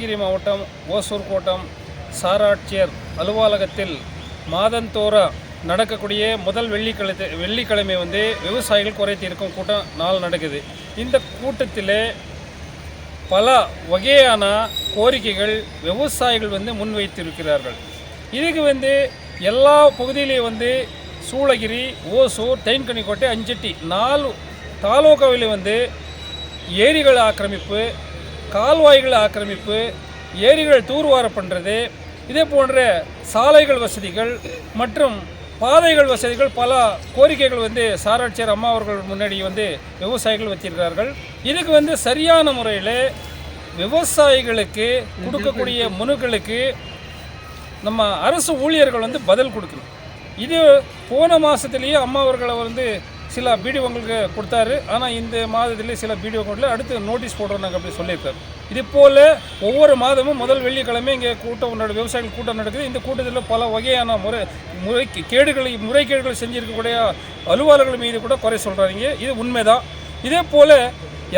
மாவட்டம் ஓசூர் கோட்டம் சாராட்சியர் அலுவலகத்தில் மாதந்தோற நடக்கக்கூடிய முதல் வெள்ளிக்கிழமை வெள்ளிக்கிழமை வந்து விவசாயிகள் குறைத்திருக்கும் கூட்டம் நாள் நடக்குது. இந்த கூட்டத்தில் பல வகையான கோரிக்கைகள் விவசாயிகள் வந்து முன்வைத்திருக்கிறார்கள். இதுக்கு வந்து எல்லா பகுதியிலையும் வந்து சூளகிரி ஓசூர் தென்கனிக்கோட்டை அஞ்சட்டி நாலு தாலுகாவில் வந்து ஏரிகள் ஆக்கிரமிப்பு கால்வாய்கள் ஆக்கிரமிப்பு ஏரிகள் தூர்வாரம் பண்ணுறது இதே போன்ற சாலைகள் வசதிகள் மற்றும் பாதைகள் வசதிகள் பல கோரிக்கைகள் வந்து சாராட்சியர் அம்மா அவர்கள் முன்னாடி வந்து விவசாயிகள் வச்சிருக்கிறார்கள். இதுக்கு வந்து சரியான முறையில் விவசாயிகளுக்கு கொடுக்கக்கூடிய மனுக்களுக்கு நம்ம அரசு ஊழியர்கள் வந்து பதில் கொடுக்கணும். இது போன மாதத்துலேயே அம்மா அவர்களை வந்து சில பிடிஓங்களுக்கு கொடுத்தாரு. ஆனால் இந்த மாதத்துலேயே சில பிடிஓங்களில் அடுத்து நோட்டீஸ் போடுறோம் நாங்கள் அப்படி சொல்லியிருக்காரு. இது போல் ஒவ்வொரு மாதமும் முதல் வெள்ளிக்கிழமை இங்கே கூட்டம் நட விவசாயிகள் கூட்டம் நடக்குது. இந்த கூட்டத்தில் பல வகையான முறை முறை கேடுகளை முறைகேடுகளை செஞ்சுருக்கக்கூடிய அலுவலர்கள் மீது கூட குறை சொல்கிறாங்க இது உண்மைதான். இதே போல்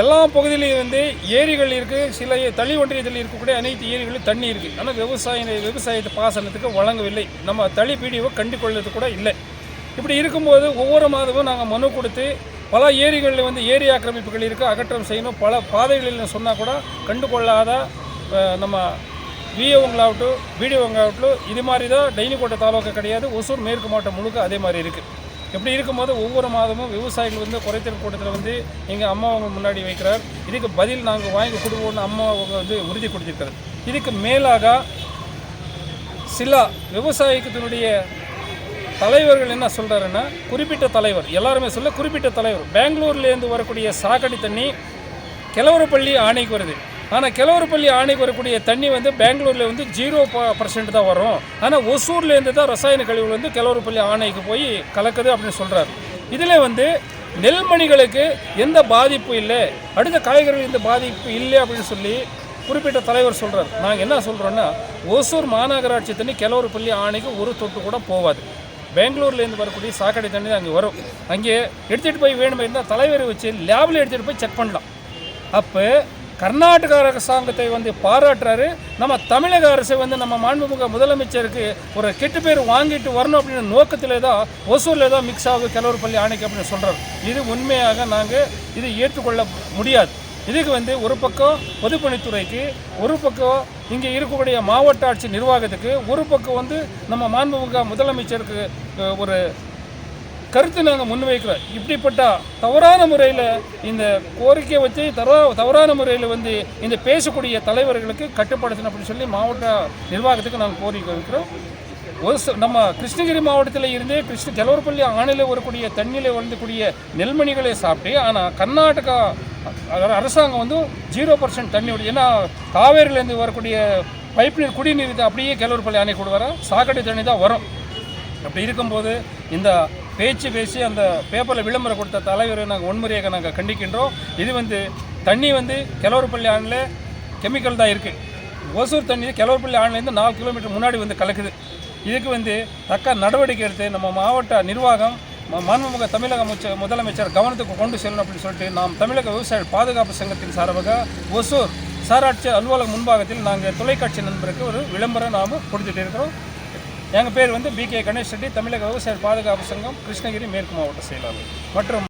எல்லா பகுதியிலையும் வந்து ஏரிகள் இருக்குது சில தளி ஒன்றியத்தில் இருக்கக்கூடிய அனைத்து ஏரிகளும் தண்ணி இருக்குது ஆனால் விவசாய விவசாயத்தை பாசனத்துக்கு வழங்கவில்லை. நம்ம தளி பீடியோ கண்டுகொள்வது கூட இல்லை. இப்படி இருக்கும்போது ஒவ்வொரு மாதமும் நாங்கள் மனு கொடுத்து பல ஏரிகளில் வந்து ஏரி ஆக்கிரமிப்புகள் இருக்குது அகற்றம் செய்யணும். பல பாதைகளில் சொன்னால் கூட கண்டுகொள்ளாத நம்ம விஏவங்களாகட்டும் பிடிஓங்களாகட்டும் இது மாதிரி தான் டெய்னிக்கோட்டை தாலுக்கா கிடையாது ஒசூர் மேற்கு மாவட்டம் முழுக்க அதே மாதிரி இருக்குது இப்படி இருக்கும்போது ஒவ்வொரு மாதமும் விவசாயிகள் வந்து குறைத்தல் கூட்டத்தில் வந்து எங்கள் அம்மா அவங்க முன்னாடி வைக்கிறார். இதுக்கு பதில் நாங்கள் வாங்கி கொடுப்போம்னு அம்மா அவங்க வந்து உறுதி கொடுத்துருக்கிறார் இதுக்கு மேலாக சில விவசாயத்தினுடைய தலைவர்கள் என்ன சொல்கிறாருன்னா குறிப்பிட்ட தலைவர் எல்லாருமே சொல்ல குறிப்பிட்ட தலைவர். பெங்களூர்லேருந்து வரக்கூடிய சாக்கடை தண்ணி கிழவரப்பள்ளி ஆணைக்கு வருது. ஆனால் கிழவரப்பள்ளி ஆணைக்கு வரக்கூடிய தண்ணி வந்து பெங்களூரில் வந்து ஜீரோ பர்சன்ட் தான் வரும். ஆனால் ஒசூர்லேருந்து தான் ரசாயன கழிவுகள் வந்து கிழவரப்பள்ளி ஆணைக்கு போய் கலக்குது அப்படின்னு சொல்கிறாரு இதில் வந்து நெல்மணிகளுக்கு எந்த பாதிப்பும் இல்லை. அடுத்த காய்கறிகள் எந்த பாதிப்பு இல்லை அப்படின்னு சொல்லி குறிப்பிட்ட தலைவர் சொல்கிறார் நாங்கள் என்ன சொல்கிறோன்னா ஒசூர் மாநகராட்சி தண்ணி கிழவரப்பள்ளி ஆணைக்கு ஒரு தொட்டு கூட போகாது பெங்களூர்லேருந்து வரக்கூடிய சாக்கடை தண்ணி தான் அங்கே வரும். அங்கே எடுத்துகிட்டு போய் வேணுமே இருந்தால் தலைவரை வச்சு லேபில் எடுத்துகிட்டு போய் செக் பண்ணலாம். அப்போ கர்நாடக அரசாங்கத்தை வந்து பாராட்டுறாரு. நம்ம தமிழக அரசை வந்து நம்ம மாண்புமிகு முதலமைச்சருக்கு ஒரு கெட்டு பேர் வாங்கிட்டு வரணும் அப்படின்ற நோக்கத்திலே தான் ஒசூரில் தான் மிக்ஸ் ஆகுது கிளவரப்பள்ளி ஆணைக்கு அப்படின்னு சொல்கிறார் இது உண்மையாக நாங்கள் இது ஏற்றுக்கொள்ள முடியாது. இதுக்கு வந்து ஒரு பக்கம் பொதுப்பணித்துறைக்கு ஒரு பக்கம் இங்கே இருக்கக்கூடிய மாவட்ட ஆட்சி நிர்வாகத்துக்கு ஒரு பக்கம் வந்து நம்ம மாண்புமிகு முதலமைச்சருக்கு ஒரு கருத்து நாங்கள் முன்வைக்கிறோம். இப்படிப்பட்ட தவறான முறையில் இந்த கோரிக்கையை வச்சு தவறா தவறான முறையில் வந்து இந்த பேசக்கூடிய தலைவர்களுக்கு கட்டுப்படுத்தணும் அப்படின்னு சொல்லி மாவட்ட நிர்வாகத்துக்கு நாங்கள் கோரிக்கை வைக்கிறோம் ஒரு ச- நம்ம கிருஷ்ணகிரி மாவட்டத்தில் இருந்தே கிருஷ்ண ஜலவரப்பள்ளி ஆணையில் வரக்கூடிய தண்ணியில் வரக்கூடிய நெல்மணிகளை சாப்பிட்டு ஆனால் கர்நாடகா அதாவது அரசாங்கம் வந்து ஜீரோ பர்சன்ட் தண்ணி விடுது ஏன்னா காவேரியிலேருந்து வரக்கூடிய பைப் நீர் குடிநீர் இது அப்படியே கேலூர்பள்ளி அணை கூட வர சாக்கடை தண்ணி தான் வரும். அப்படி இருக்கும்போது இந்த பேச்சு பேசி அந்த பேப்பரில் விளம்பரம் கொடுத்த தலைவரை நாங்கள் வன்முறையாக நாங்கள் கண்டிக்கின்றோம். இது வந்து தண்ணி வந்து கிளவரப்பள்ளி ஆணில் கெமிக்கல் தான் இருக்குது ஓசூர் தண்ணி கிளவரப்பள்ளி ஆணிலேருந்து நாலு கிலோமீட்டர் முன்னாடி வந்து கலக்குது. இதுக்கு வந்து தக்க நடவடிக்கை எடுத்து நம்ம மாவட்ட நிர்வாகம் மாண்புமிகு தமிழக அமைச்சர் முதலமைச்சர் கவனத்துக்கு கொண்டு செல்லணும் அப்படின்னு சொல்லிட்டு நாம் தமிழக விவசாய பாதுகாப்பு சங்கத்தின் சார்பாக ஒசூர் சாராட்சி அலுவலகம் முன்பாகத்தில் நாங்கள் தொலைக்காட்சி நண்பருக்கு ஒரு விளம்பரம் நாம் கொடுத்துட்டு இருக்கிறோம். எங்கள் பேர் வந்து பி கே கணேஷ் ரெட்டி. தமிழக விவசாய பாதுகாப்பு சங்கம் கிருஷ்ணகிரி மேற்கு மாவட்ட செயலாளர். மற்றும்